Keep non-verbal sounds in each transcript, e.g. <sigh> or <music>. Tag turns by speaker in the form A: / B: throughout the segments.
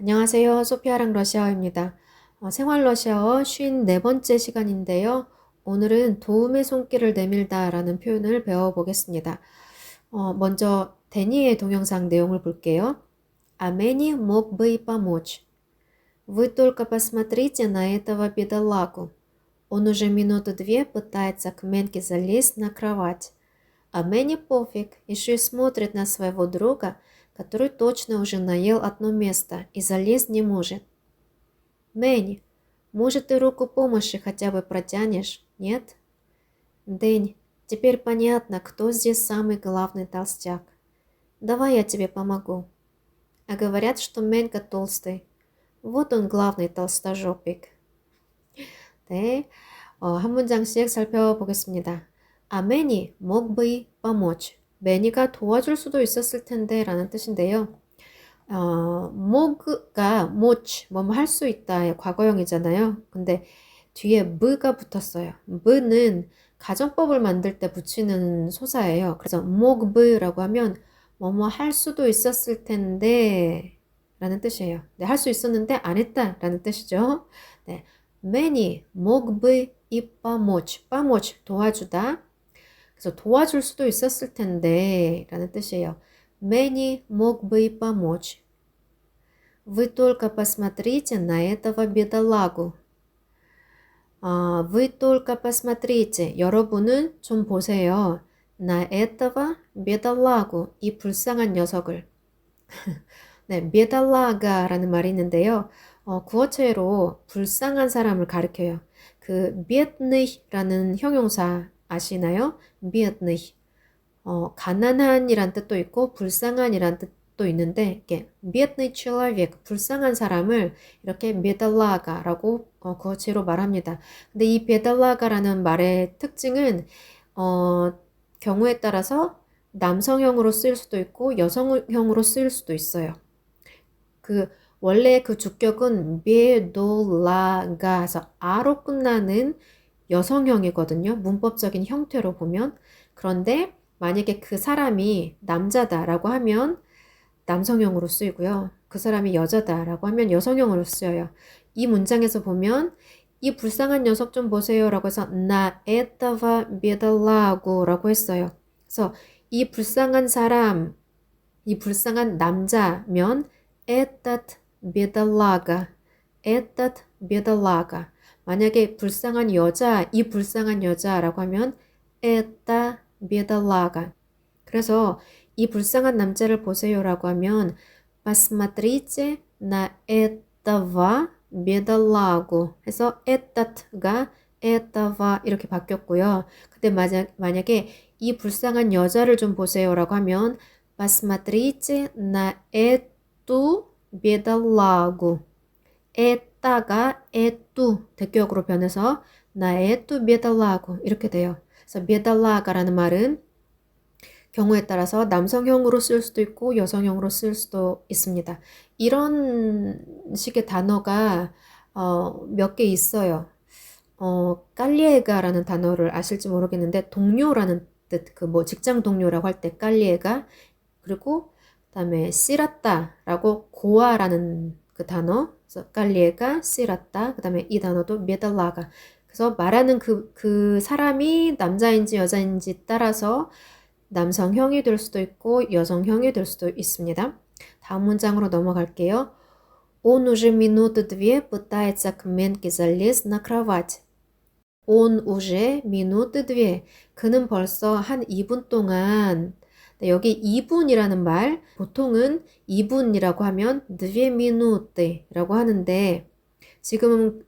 A: 안녕하세요. 소피아랑 러시아어입니다. 어, 생활 러시아어 54번째 시간인데요. 오늘은 도움의 손길을 내밀다 라는 표현을 배워보겠습니다. 어, 먼저 데니의 동영상 내용을 볼게요. Амени мог бы и помочь. Вы только посмотрите на этого бедолагу. Он уже минуту две пытается к Менке залезть на кровать. А Мэни пофиг, еще и смотрит на своего друга, который точно уже наел одно место и залезть не может. Мэнни, может ты руку помощи хотя бы протянешь, нет? Дэнь, теперь понятно, кто здесь самый главный толстяк. Давай я тебе помогу. А говорят, что Менька толстый. Вот он главный толстожопик. 네, 어, 한 문장씩 살펴보겠습니다. 아, 매니, mог бы помочь. 매니가 도와줄 수도 있었을 텐데 라는 뜻인데요. 어, 모그가 모치, 뭐뭐 할 수 있다의 과거형이잖아요. 근데 뒤에 그 브가 붙었어요. 브는 가정법을 만들 때 붙이는 소사예요. 그래서 모그브라고 하면 뭐뭐 할 수도 있었을 텐데 라는 뜻이에요. 네, 할 수 있었는데 안 했다 라는 뜻이죠. 네, many, 모그브, 이빠모치, 빠모치, 도와주다. 그래서 도와줄 수도 있었을 텐데 라는 뜻이에요. Many мог бы и помочь. Вы только посмотрите на этого бедолагу. 아, вы только посмотрите. 여러분은 좀 보세요. на этого бедолагу. 이 불쌍한 녀석을. 네, бедолага라는 말이 있는데요. 어, 구어체로 불쌍한 사람을 가리켜요. 그 бедный라는 형용사 아시나요? 비엣네 어, 가난한이란 뜻도 있고 불쌍한이란 뜻도 있는데 이렇게 비엣네 человек 불쌍한 사람을 이렇게 베달라가라고 어, 거치로 말합니다. 근데 이 베달라가라는 말의 특징은 어, 경우에 따라서 남성형으로 쓰일 수도 있고 여성형으로 쓰일 수도 있어요. 그 원래 그 주격은 베돌라가서 아로 끝나는 여성형이거든요. 문법적인 형태로 보면. 그런데 만약에 그 사람이 남자다라고 하면 남성형으로 쓰이고요. 그 사람이 여자다라고 하면 여성형으로 쓰여요. 이 문장에서 보면 이 불쌍한 녀석 좀 보세요라고 해서 나 에따바 미달라고라고 했어요. 그래서 이 불쌍한 사람, 이 불쌍한 남자면 에따트 미달라가, 에따트 미달라가. 만약에 불쌍한 여자, 이 불쌍한 여자라고 하면 에따 베달라가. 그래서 이 불쌍한 남자를 보세요라고 하면 посмотрите на этого бедолагу 해서 에따가 에따와 이렇게 바뀌었고요. 근데 만약, 만약에 이 불쌍한 여자를 좀 보세요라고 하면 посмотрите на эту бедолагу 에 따가 에뚜 대격으로 변해서 나 에뚜 베달라고 이렇게 돼요. 그래서 베달라가라는 말은 경우에 따라서 남성형으로 쓸 수도 있고 여성형으로 쓸 수도 있습니다. 이런 식의 단어가 어, 몇 개 있어요. 어, 깔리에가라는 단어를 아실지 모르겠는데 동료라는 뜻, 그 뭐 직장 동료라고 할 때 깔리에가 그리고 그다음에 씨라따라고 고아라는 그 단어 그래서 깔리에가 씨라따 그 다음에 이 단어도 메달라가 그래서 말하는 그, 그 사람이 남자인지 여자인지 따라서 남성형이 될 수도 있고 여성형이 될 수도 있습니다. 다음 문장으로 넘어갈게요. Он уже минуты две пытается к Менке залезть на кровать. Он уже минуты две. 그는 벌써 한 2분 동안 네, 여기 2분이라는 말 보통은 2분이라고 하면 2 minute라고 하는데 지금은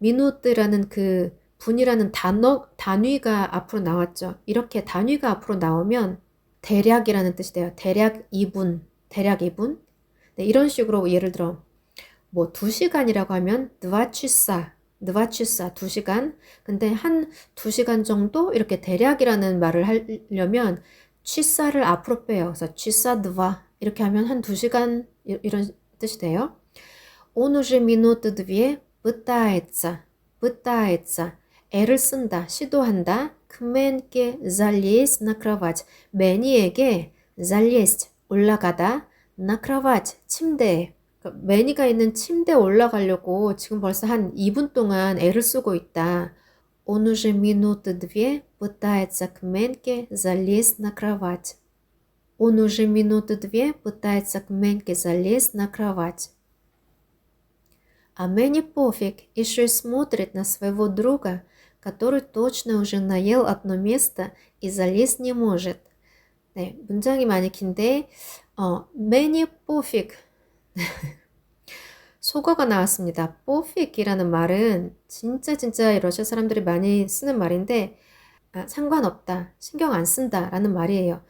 A: minute라는 그 분이라는 단어 단위가 앞으로 나왔죠. 이렇게 단위가 앞으로 나오면 대략이라는 뜻이 돼요. 대략 2분, 대략 2분. 네, 이런 식으로 예를 들어 뭐 2시간이라고 하면 2치사, 2치사 2시간. 근데 한 2시간 정도 이렇게 대략이라는 말을 하려면 취사를 앞으로 빼요. 그래서 취사드와 이렇게 하면 한 두 시간 이런 뜻이 돼요. Он уже минуты две пытается, пытается. 애를 쓴다, 시도한다. к Менке залезть на кровать. 매니에게 залезть, 올라가다. на кровать, 침대에. 그러니까 매니가 있는 침대에 올라가려고 지금 벌써 한 2분 동안 애를 쓰고 있다. Он уже минуты две пытается к Менке залезть на кровать. Он уже минуты две пытается к Менке залезть на кровать. А Мэнни пофиг, еще и смотрит на своего друга, который точно уже наел одно место и залезть не может. 네, 문장이 많이 긴데 어, Many пофиг <laughs> 속어가 나왔습니다. 뽀픽이라는 말은 진짜 진짜 러시아 사람들이 많이 쓰는 말인데 아, 상관없다, 신경 안 쓴다라는 말이에요.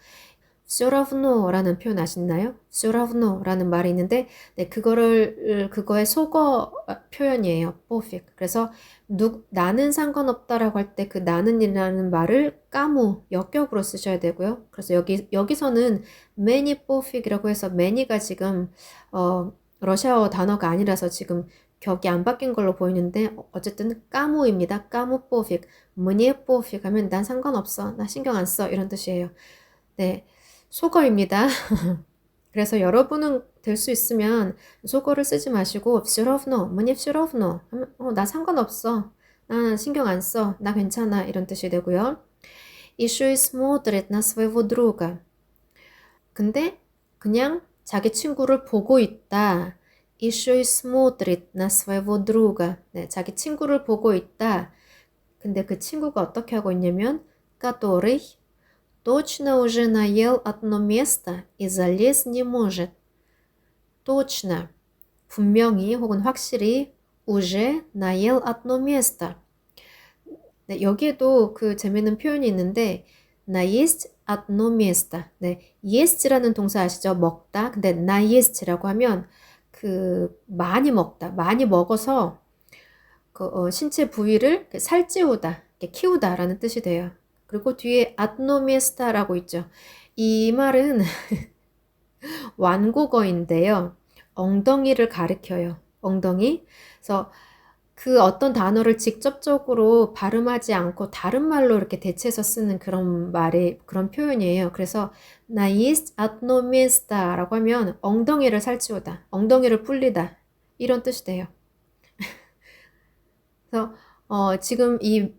A: 쇼라브노라는 표현 아시나요? 쇼라브노라는 말이 있는데 네, 그거를 그거의 속어 아, 표현이에요. 뽀픽. 그래서 누, 나는 상관없다라고 할 때 그 나는이라는 말을 까무 역격으로 쓰셔야 되고요. 그래서 여기 여기서는 매니 뽀픽이라고 해서 매니가 지금 어 러시아어 단어가 아니라서 지금 격이 안 바뀐 걸로 보이는데 어쨌든 까무입니다. 까무 뽀픽, 뭐니 뽀픽 하면 난 상관없어, 나 신경 안 써 이런 뜻이에요. 네, 속어입니다. <laughs> 그래서 여러분은 될 수 있으면 속어를 쓰지 마시고 все 뭐니 все равно 어, 나 상관없어, 나 신경 안 써, 나 괜찮아 이런 뜻이 되고요. еще и смотрит на своего друга. 근데 그냥 자기 친구를 보고 있다. еще и смотрит на своего друга. 네, 자기 친구를 보고 있다. 근데 그 친구가 어떻게 하고 있냐면 который точно уже наел одно место и залез не может. точно 분명히 혹은 확실히 уже наел одно место. 네, 여기에도 그 재미있는 표현이 있는데 나 есть одно место. 네, yes라는 동사 아시죠? 먹다. 근데 나 yes라고 하면 그 많이 먹다, 많이 먹어서 그 어, 신체 부위를 살찌우다, 키우다라는 뜻이 돼요. 그리고 뒤에 아트노미스타라고 있죠. 이 말은 <laughs> 완국어인데요. 엉덩이를 가리켜요. 엉덩이. 그래서 그 어떤 단어를 직접적으로 발음하지 않고 다른 말로 이렇게 대체해서 쓰는 그런 말이 그런 표현이에요. 그래서 나이스 아노미스다 라고 하면 엉덩이를 살찌우다, 엉덩이를 풀리다 이런 뜻이 돼요. <laughs> 그래서 어, 지금 이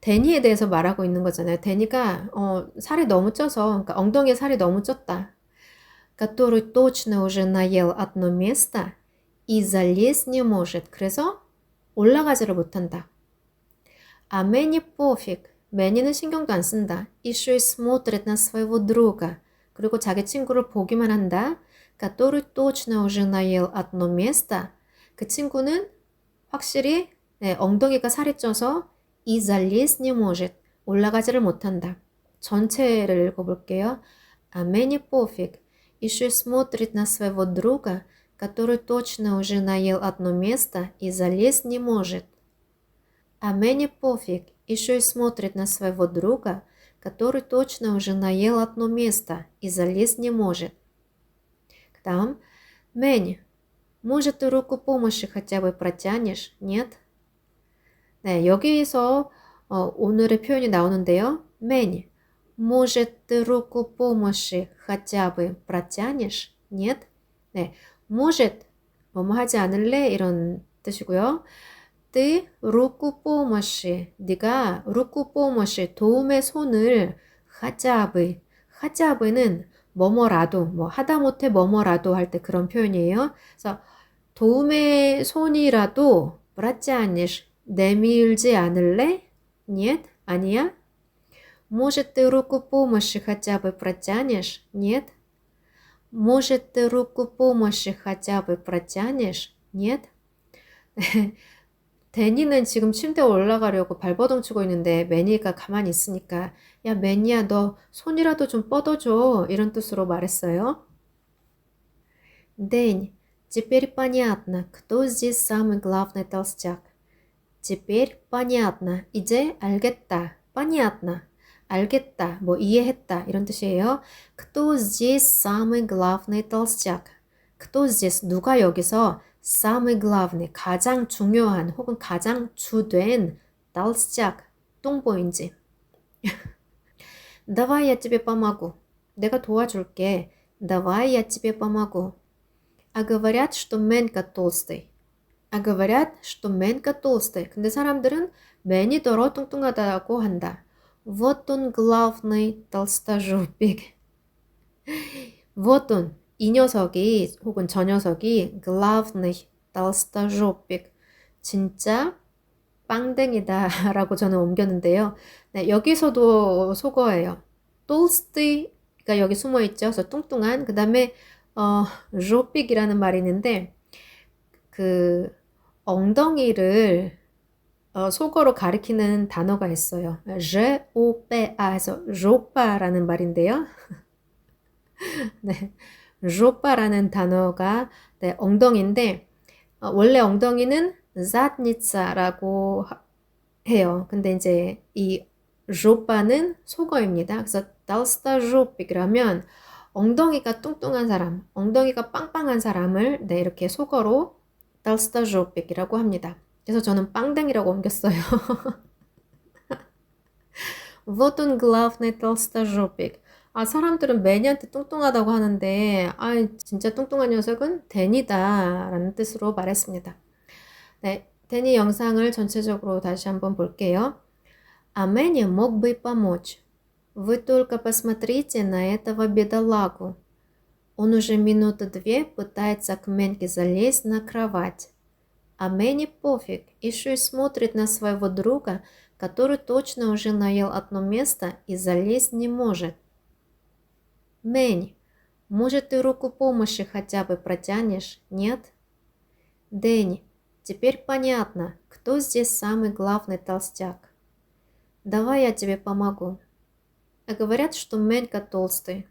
A: 데니에 대해서 말하고 있는 거잖아요. 데니가 어, 살이 너무 쪄서 그러니까 엉덩이에 살이 너무 쪘다. который точно уже наел одно место и залез не может. 그래서 올라가지를 못한다. А Мэни пофиг. 매니는 신경도 안 쓴다. еще и смотрит на своего друга. 그리고 자기 친구를 보기만 한다. который точно уже наел одно место. 그 친구는 확실히 네, 엉덩이가 살이 쪄서 и залезть не может. 올라가지를 못한다. 전체를 읽어볼게요. А Мэни пофиг. еще и смотрит на своего друга – который точно уже наел одно место и залезть не может. А Мэни пофиг, еще и смотрит на своего друга, который точно уже наел одно место и залезть не может. К там, Мэни, может ты руку помощи хотя бы протянешь? Нет? 네, 여기서 어, 오늘의 표현이 나오는데요. Мэни, может ты руку помощи хотя бы протянешь? Нет? 네, может 뭐뭐 하지 않을래 이런 뜻이고요. ты руку помощи 네가 руку помощи 도움의 손을 хотя бы хотя by는 뭐뭐라도 뭐 하다못해 뭐뭐라도 할 때 그런 표현이에요. 그래서 도움의 손이라도 протянешь 내밀지 않을래? Нет, 아니야. Может, ты руку помощи хотя бы протянешь? Нет. Может, ты руку помощи хотя бы протянешь? Нет? 데니는 지금 침대에 올라가려고 발버둥 치고 있는데 매니가 가만히 있으니까 야 매니야 너 손이라도 좀 뻗어줘 이런 뜻으로 말했어요. День, теперь понятно, кто здесь самый главный толстяк. Теперь понятно, 이제 알겠다. понятно. 알겠다, 뭐 이해했다 이런 뜻이에요. Кто здесь самый главный толстяк? Кто здесь 누가 여기서 самый главный 가장 중요한 혹은 가장 주된 толстяк 똥보인지. Давай я тебе помогу. 내가 도와줄게. Давай я тебе помогу. А говорят, что Менка толстый. А говорят, что Менка толстый. 근데 사람들은 맨이 더러 뚱뚱하다고 한다. Вот он главный толстожопик. Вот он 이 녀석이 혹은 저 녀석이 главный толстожопик 진짜 빵댕이다 <laughs> 라고 저는 옮겼는데요. 네, 여기서도 속어예요. толсты가 여기 숨어있죠. 그래서 뚱뚱한. 그 다음에, 어, 쇼픽이라는 말이 있는데, 그, 엉덩이를 어, 속어로 가리키는 단어가 있어요. je au p 해서 조파라는 말인데요. <laughs> 네. 조파라는 단어가 네, 엉덩이인데 어, 원래 엉덩이는 zadnitsa라고 해요. 근데 이제 이 조파는 속어입니다. 그래서 달스타조픽이라면 엉덩이가 뚱뚱한 사람, 엉덩이가 빵빵한 사람을 네, 이렇게 속어로 달스타조픽이라고 합니다. 그래서 저는 빵댕이라고 옮겼어요. Вот он главный толстожопик. 아, 사람들은 매니한테 뚱뚱하다고 하는데, 아, 진짜 뚱뚱한 녀석은 데니다. 라는 뜻으로 말했습니다. 네, 데니 영상을 전체적으로 다시 한번 볼게요. А Мэни мог бы и помочь. Вы только посмотрите на этого бедолагу. Он уже минуты две пытается к Меньке залезть на кровать. А Мэнни пофиг, еще и смотрит на своего друга, который точно уже наел одно место и залезть не может. Мэнни, может ты руку помощи хотя бы протянешь, нет? Дэнни, теперь понятно, кто здесь самый главный толстяк. Давай я тебе помогу. А говорят, что Менька толстый.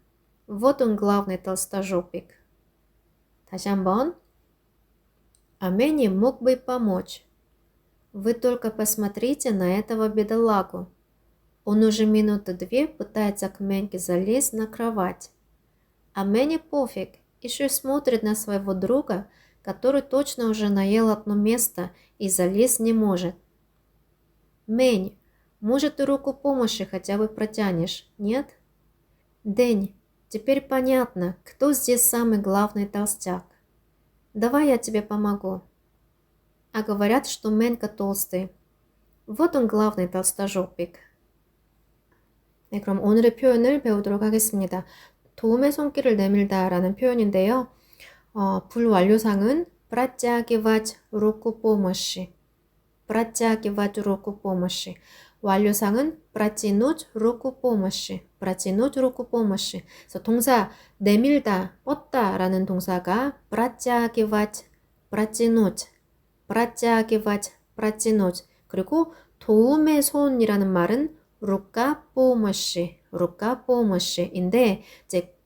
A: Вот он главный толстожопик. 다시 한번. а Мэнни мог бы помочь. Вы только посмотрите на этого бедолагу. Он уже минуты две пытается к Мэньке залезть на кровать. А Мэнни пофиг, еще смотрит на своего друга, который точно уже наел одно место и залезть не может. Мэнни, может ты руку помощи хотя бы протянешь, нет? Дэнни, теперь понятно, кто здесь самый главный толстяк. Давай я тебе помогу. А говорят, что Менка толстый. Вот он главный толстожопик. 네, 그럼 오늘의 표현을 배우도록 하겠습니다. 도움의 손길을 내밀다 라는 표현인데요. 어, 불완료상은 протягивать руку помощи. протягивать руку помощи. 완료상은 протянуть руку помощи. протянуть руку помощи. 그래서 동사 내밀다, 뻗다라는 동사가 протягивать, протянуть, протягивать, протянуть. 그리고 도움의 손이라는 말은 рука помощи, рука помощi인데 이제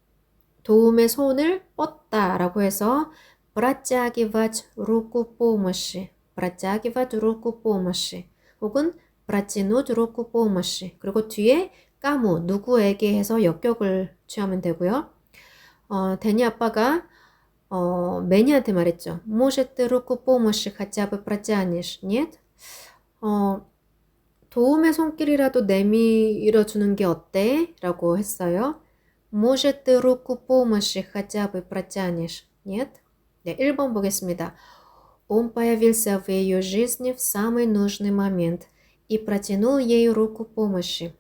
A: 도움의 손을 뻗다라고 해서 протягивать руку помощи, протягивать руку помощи. 혹은 протянуть руку помощи 그리고 뒤에 까무 누구에게 해서 역격을 취하면 되고요. 어, 데니 아빠가 어, 매니한테 말했죠. Может, ты руку помощи хотя бы протянешь? Нет? 어, 도움의 손길이라도 내밀어 주는 게 어때? 라고 했어요. Может, ты руку помощи хотя бы протянешь? Нет? 네, 1번 보겠습니다. Он появился в ее жизни в самый нужный момент и протянул ей руку помощи.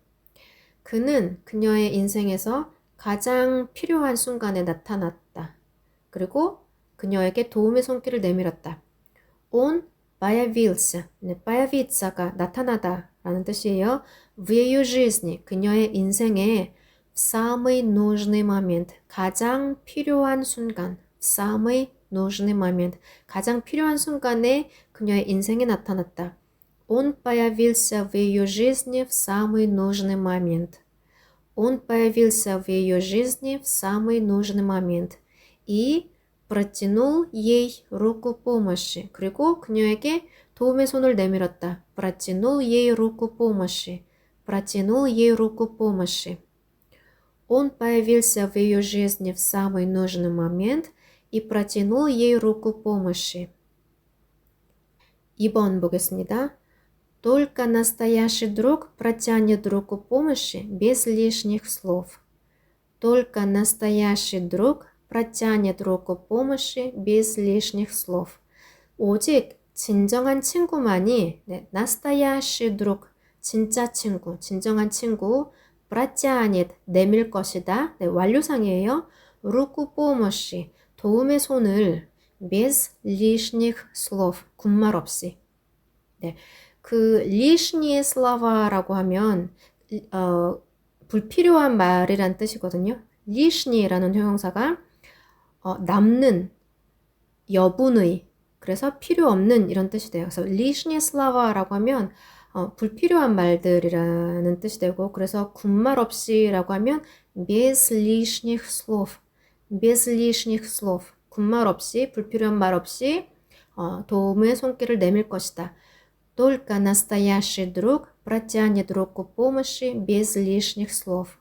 A: 그는 그녀의 인생에서 가장 필요한 순간에 나타났다. 그리고 그녀에게 도움의 손길을 내밀었다. 온 바야빌스, 네, 바야비츠가 나타나다라는 뜻이에요. В ее жизни, 그녀의 인생에 самый нужный момент, 가장 필요한 순간, самый нужный момент, 가장 필요한 순간에 그녀의 인생에 나타났다. Он появился в ее жизни в самый нужный момент. Он появился в ее жизни в самый нужный момент. И протянул ей руку помощи. 그리고 그녀에게 도움의 손을 내밀었다. протянул ей руку помощи. протянул ей руку помощи. Он появился в ее жизни в самый нужный момент и протянул ей руку помощи. 2번 보겠습니다. Только настоящий друг протянет руку помощи без лишних слов. Только настоящий друг протянет руку помощи без лишних слов. 오직 진정한 친구만이 네, настоящий друг, 진짜 친구, 진정한 친구 протянет 내밀 것이다. 네, 완료상이에요. руку помощи 도움의 손을 без лишних слов 군말 없이. 네. 그 лишние слова라고 하면 어, 불필요한 말이란 뜻이거든요. лишnie라는 형용사가 어, 남는 여분의 그래서 필요 없는 이런 뜻이 돼요. 그래서 лишние слова라고 하면 어, 불필요한 말들이라는 뜻이 되고 그래서 군말 없이라고 하면 без лишних слов без лишних слов 군말 없이 불필요한 말 없이 어, 도움의 손길을 내밀 것이다. Только настоящий друг протянет руку помощи без лишних слов.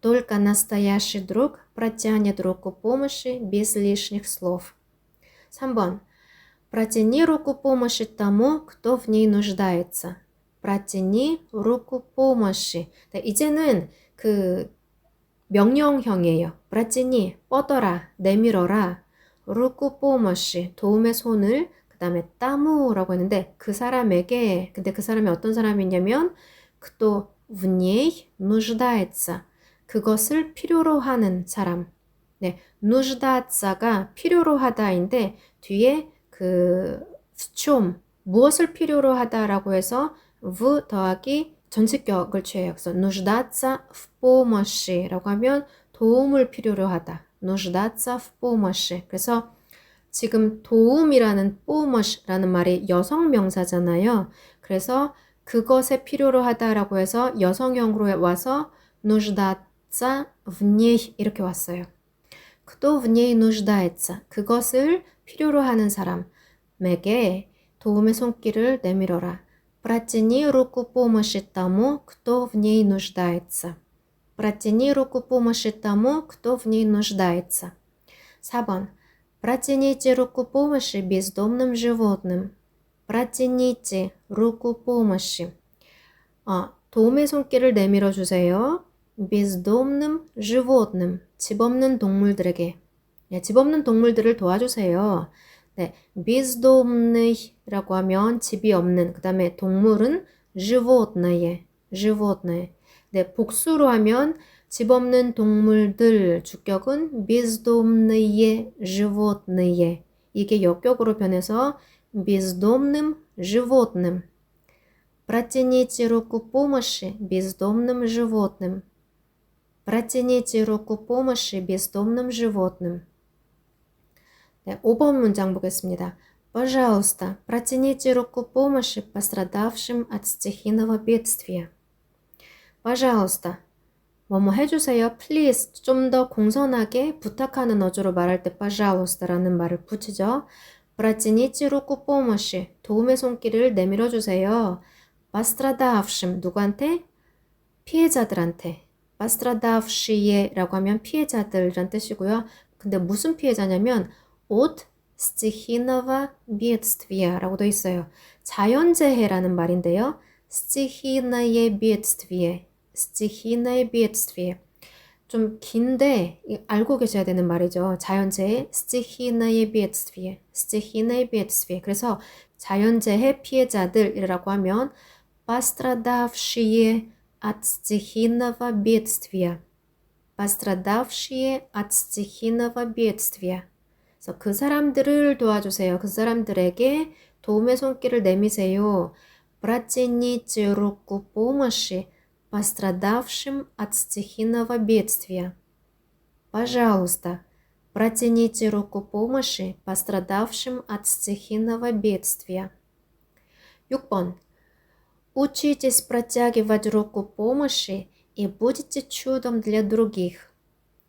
A: Только настоящий друг протянет руку помощи без лишних слов. 3번. Протяни руку помощи тому, кто в ней нуждается. Протяни руку помощи. 네, 이제는 그 명령형이에요. протяни, 뻗어라, 내밀어라. руку помощи, 도움의 손을 그 다음에 따무라고 했는데 그 사람에게 근데 그 사람이 어떤 사람이냐면 그또 в ней нуждается 그것을 필요로 하는 사람 네, нуждаться 가 필요로 하다인데 뒤에 그 в чем 무엇을 필요로 하다라고 해서 v 더하기 전체격을 취해요. 그래서 нуждаться в помощ이라고 하면 도움을 필요로 하다. нуждаться 그래서 지금 도움이라는 보머시라는 말이 여성 명사잖아요. 그래서 그것에 필요로 하다라고 해서 여성형으로 와서 нуждаться в ней 이렇게 왔어요. кто в ней нуждается 그것을 필요로 하는 사람에게 도움의 손길을 내밀어라. протяни руку помощи тому, кто в ней нуждается. протяни руку помощи тому, кто в ней нуждается. 4번 Протяните руку помощи бездомным животным. Протяните руку помощи. 아, 도움의 손길을 내밀어 주세요. бездомным животным. 집 없는 동물들에게. 네, 집 없는 동물들을 도와주세요. 네, бездомный라고 하면 집이 없는. 그다음에 동물은 животное. животное. 네, 복수로 하면 집 없는 동물들 주격은 бездомные животные. 이게 역격으로 변해서 бездомным животным. Протяните руку помощи бездомным животным. Протяните руку помощи бездомным животным. 네, 5번 문장 보겠습니다. Пожалуйста, протяните руку помощи пострадавшим от стихийного бедствия. Пожалуйста, 뭐뭐 해주세요, please 좀 더 공손하게 부탁하는 어조로 말할 때 빠샤오스라는 말을 붙이죠. 브라지니치로 쿠포머시. 도움의 손길을 내밀어 주세요. 바스트라다프심 누구한테? 피해자들한테. 바스트라다프시에라고 하면 피해자들이란 뜻이고요. 근데 무슨 피해자냐면 옷 스티히너와 비에스트위아 라고도 있어요. 자연재해라는 말인데요. 스티히나의 비에츠트비에. стихийное бедствие. 좀 긴데 알고 계셔야 되는 말이죠. 자연재해 стихийное бедствие. стихийное бедствие. 그래서 자연재해 피해자들이라고 하면 пострадавшие от стихийного бедствия. пострадавшие от стихийного бедствия. 그래서 그 사람들을 도와주세요. 그 사람들에게 도움의 손길을 내미세요. Протяните руку помощи пострадавшим от стихийного бедствия. Пожалуйста, протяните руку помощи пострадавшим от стихийного бедствия. 6번. Учитесь протягивать руку помощи и будете чудом для других.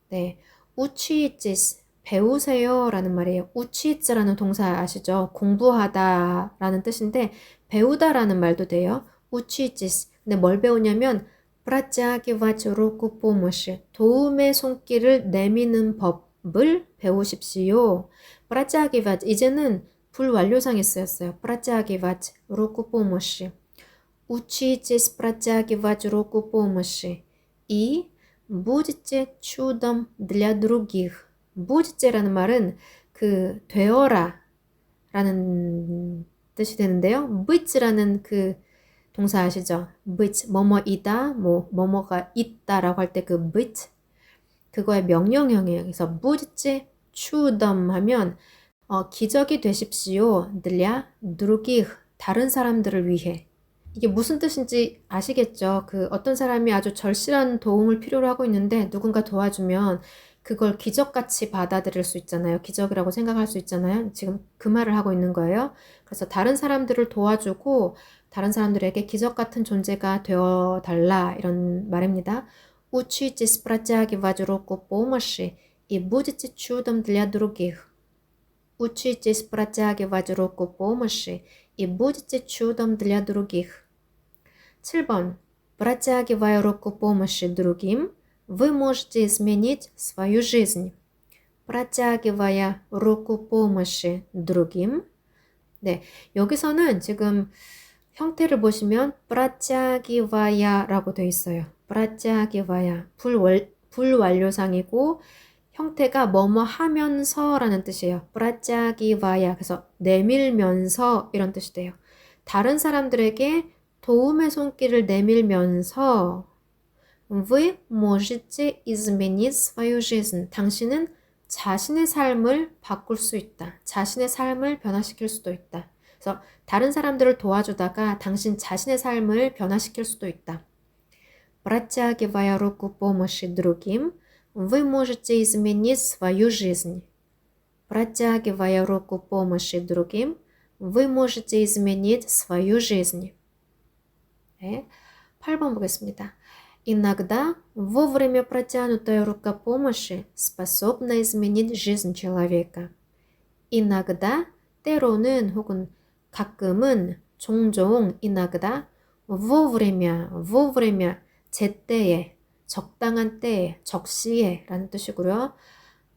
A: 네, учитесь 배우세요 라는 말이에요. 우치츠라는 동사 아시죠? 공부하다 라는 뜻인데 배우다라는 말도 돼요. 우치치스. 근데 뭘 배우냐면 протягивать руку помощи. 도움의 손길을 내미는 법을 배우십시오. протягивать 이제는 불완료상에 쓰였어요. протягивать руку помощи. Учитесь протягивать руку помощи. И будете чудом для других. 무지제라는 말은 그 되어라 라는 뜻이 되는데요. 무지라는 그 동사 아시죠? 무지 뭐뭐이다, 뭐 뭐뭐가 있다라고 할 때그 무지 그거의 명령형이에요. 그래서 무지제 추덤 하면 어, 기적이 되십시오. 들랴 누르기 다른 사람들을 위해 이게 무슨 뜻인지 아시겠죠? 그 어떤 사람이 아주 절실한 도움을 필요로 하고 있는데 누군가 도와주면 그걸 기적같이 받아들일 수 있잖아요. 기적이라고 생각할 수 있잖아요. 지금 그 말을 하고 있는 거예요. 그래서 다른 사람들을 도와주고 다른 사람들에게 기적 같은 존재가 되어 달라 이런 말입니다. Учитесь протягивать руку помощи и будете чудом для других. Учитесь протягивать руку помощи и будете чудом для других. 7번. Протягивая руку помощи другим, вы можете изменить свою жизнь. Протягивая руку помощи другим. 네, 여기서는 지금 형태를 보시면 브라짜기와야라고 되어 있어요. 브라짜기와야 불월 불완료상이고 형태가 뭐뭐 하면서라는 뜻이에요. 브라짜기와야 그래서 내밀면서 이런 뜻이 돼요. 다른 사람들에게 도움의 손길을 내밀면서 Вы можете изменить свою жизнь. 당신은 자신의 삶을 바꿀 수 있다. 자신의 삶을 변화시킬 수도 있다. 그래서 다른 사람들을 도와주다가 당신 자신의 삶을 변화시킬 수도 있다. Протягивая руку помощи другим, вы можете изменить свою жизнь. Протягивая руку помощи другим, вы можете изменить свою жизнь. 네, 8번 보겠습니다. Иногда вовремя протянутая рука помощи способна изменить жизнь человека. Иногда 때로는 혹은 가끔은 종종 иногда вовремя вовремя 제때에 적당한 때에 적시에 라는 뜻이고요.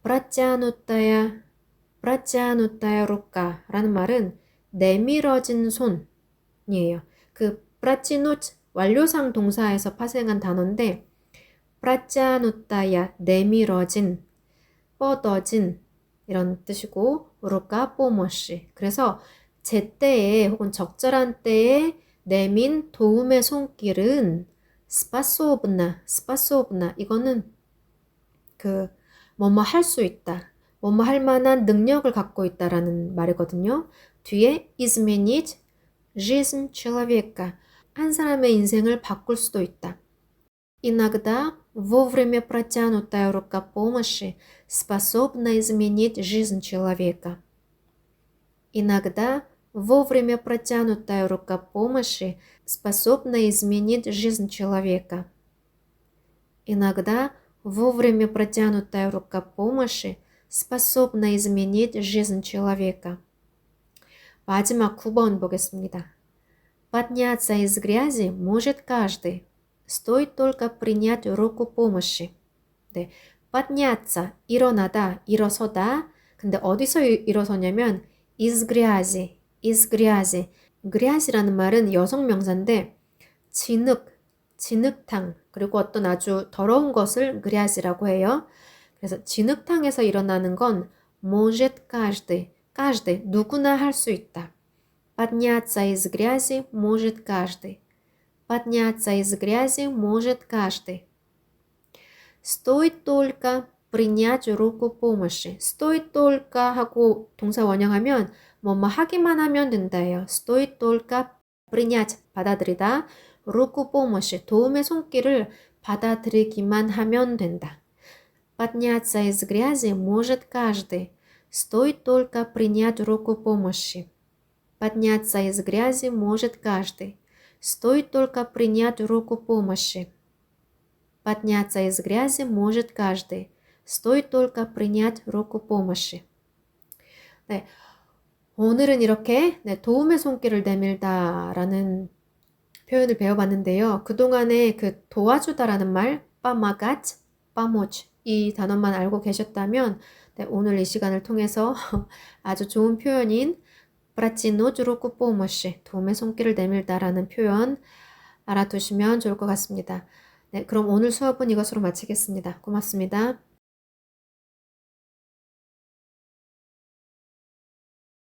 A: протянутая протянутая рука 라는 말은 내밀어진 손이에요. 그 프라치노츠 완료상 동사에서 파생한 단어인데 프라짜누타야 내밀어진 뻗어진 이런 뜻이고 우루까 뽀머시 그래서 제때에 혹은 적절한 때에 내민 도움의 손길은 스파소브나 스파소브나 이거는 그 뭐뭐 할 수 있다 뭐뭐 할 만한 능력을 갖고 있다라는 말이거든요 뒤에 изменить жизнь человека 한 사람의 인생을 바꿀 수도 있다. Иногда вовремя протянутая рука помощи способна изменить жизнь человека. Иногда вовремя протянутая рука помощи способна изменить жизнь человека. Иногда вовремя протянутая рука помощи способна изменить жизнь человека. 마지막 9번 보겠습니다. Подняться из грязи может каждый. Стоит только принять руку помощи. 네. подняться, 일어나다, 일어서다. 근데 어디서 일어서냐면 is грязи, is грязи. гряз이라는 말은 여성 명사인데 진흙, 진흙탕 그리고 어떤 아주 더러운 것을 гряз이라고 해요. 그래서 진흙탕에서 일어나는 건 может каждый, каждый 누구나 할 수 있다. подняться из грязи может каждый. подняться из грязи может каждый. стоит только принять руку помощи. Стоит только 하고 동사 원형하면 뭐뭐 하기만 하면 된다예요. Стоит только принять 받아들이다. руку помощи 도움의 손길을 받아들이기만 하면 된다. Подняться из грязи может каждый. Стоит только принять руку помощи. Подняться из грязи может каждый. Стоит только принять руку помощи. Подняться из грязи может каждый. Стоит только принять руку помощи. 네, 오늘은 이렇게 네, 도움의 손길을 내밀다라는 표현을 배워봤는데요. 그동안에 그 도와주다라는 말, 빠마갓, 빠모치 이 단어만 알고 계셨다면 네, 오늘 이 시간을 통해서 <laughs> 아주 좋은 표현인 протянуть руку помощи, 도움의 손길을 내밀다라는 표현 알아두시면 좋을 것 같습니다. 네, 그럼 오늘 수업은 이것으로 마치겠습니다. 고맙습니다.